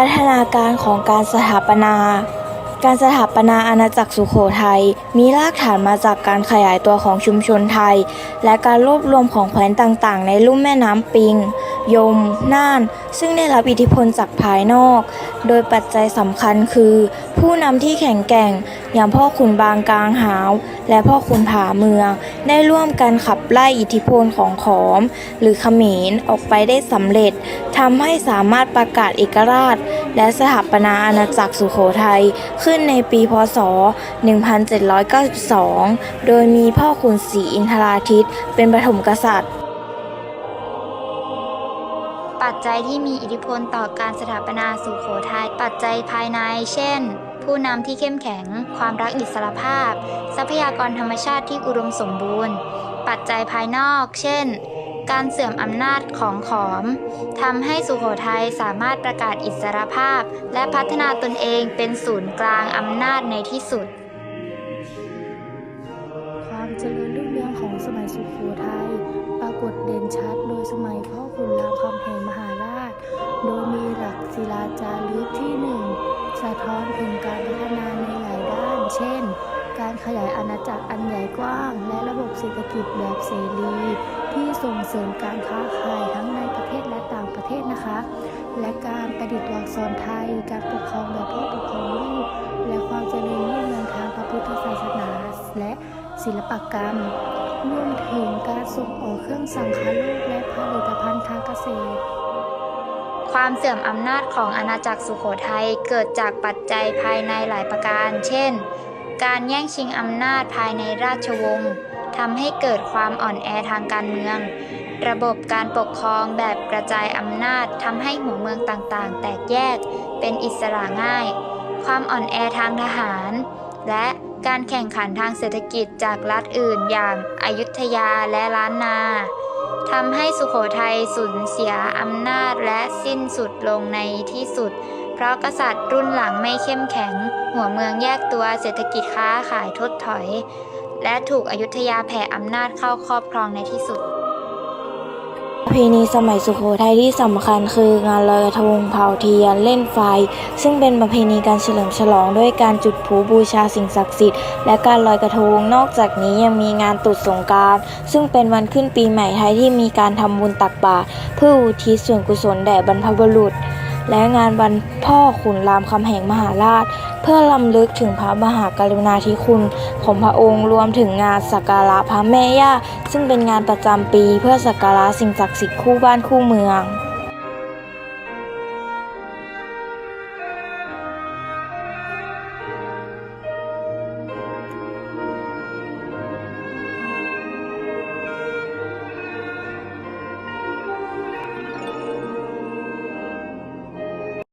พัฒนาการของการสถาปนา การสถาปนาอาณาจักรสุโขทัยมีรากฐานมาจากการขยายตัวของชุมชนไทย และการรวบรวมของแคว้นต่างๆ ในลุ่มแม่น้ำปิง ยม น่าน ซึ่งได้รับอิทธิพลจากภายนอก โดยปัจจัยสำคัญคือ ผู้นำที่แข็งแกร่ง อย่างพ่อขุนบางกลางหาว และพ่อขุนผาเมือง ได้ร่วมกันขับไล่อิทธิพลของขอม หรือเขมรออกไปได้สำเร็จทำให้สามารถประกาศเอกราช และสถาปนาอาณาจักรสุโขทัยขึ้นในปีพศ 1792 โดยมีพ่อขุนศรีอินทราทิตเป็นปฐมกษัตริย์ ปัจจัยที่มีอิทธิพลต่อการสถาปนาสุโขทัยปัจจัยภายใน เช่น ผู้นำที่เข้มแข็ง ความรักอิสรภาพ ทรัพยากรธรรมชาติที่อุดมสมบูรณ์ ปัจจัยภายนอก เช่น การเสื่อมอำนาจของขอมทำให้สุโขทัยสามารถประกาศอิสรภาพ และพัฒนาตนเองเป็นศูนย์กลางอำนาจในที่สุด เจริญรุ่งเรืองของสมัยสุโขทัยปรากฏเด่นชัดโดยสมัยพ่อขุนรามคำแหงมหาราช โดยมีหลักศิลาจารึกที่หนึ่งสะท้อนถึงการพัฒนาในหลายด้าน เช่น การขยายอาณาจักรอันใหญ่กว้าง และระบบเศรษฐกิจแบบเสรี ที่ส่งเสริมการค้าขายทั้งในประเทศและต่างประเทศนะคะ และการประดิษฐ์อักษรไทย การปกครองแบบพ่อปกครองลูกและความเจริญ ศิลปกรรม รวมถึงการส่งออกเครื่องสังคโลกและผลิตภัณฑ์ทางเกษตร ความเสื่อมอำนาจของอาณาจักรสุโขทัยเกิดจากปัจจัยภายในหลายประการ เช่น การแย่งชิงอำนาจภายในราชวงศ์ทำให้เกิดความอ่อนแอทางการเมือง ระบบการปกครองแบบกระจายอำนาจทำให้หัวเมืองต่างๆ แตกแยก เป็นอิสระง่าย ความอ่อนแอทางทหาร และการแข่งขันทางเศรษฐกิจจากรัฐอื่นอย่างอายุทยาและล้านนาทำให้สุโขทัยสูญเสียอำนาจและสิ้นสุดลงในที่สุด เพราะกษัตริย์รุ่นหลังไม่เข้มแข็ง หัวเมืองแยกตัวเศรษฐกิจค้าขายทดถอย และถูกอยุธยาแผ่อำนาจเข้าครอบครองในที่สุด เพณีสมัยสุโขทัยที่สำคัญคืองานลอยกระทงเผาเทียนเล่นไฟ ซึ่งเป็นประเพณีการเฉลิมฉลองด้วยการจุดผูบูชาสิ่งศักดิ์สิทธิ์และการลอยกระทง นอกจากนี้ยังมีงานตุดสงการซึ่งเป็นวันขึ้นปีใหม่ไทยที่มีการทำบุญตักบาตรเพื่ออุทิศส่วนกุศลแด่บรรพบุรุษ และงานวันพ่อขุนรามคำแหงมหาราช เพื่อลำลึกถึงพระมหากรุณาธิคุณของพระองค์รวมถึงงานสักการะพระแม่ย่า ซึ่งเป็นงานประจำปีเพื่อสักการะสิ่งศักดิ์สิทธิ์คู่บ้านคู่เมือง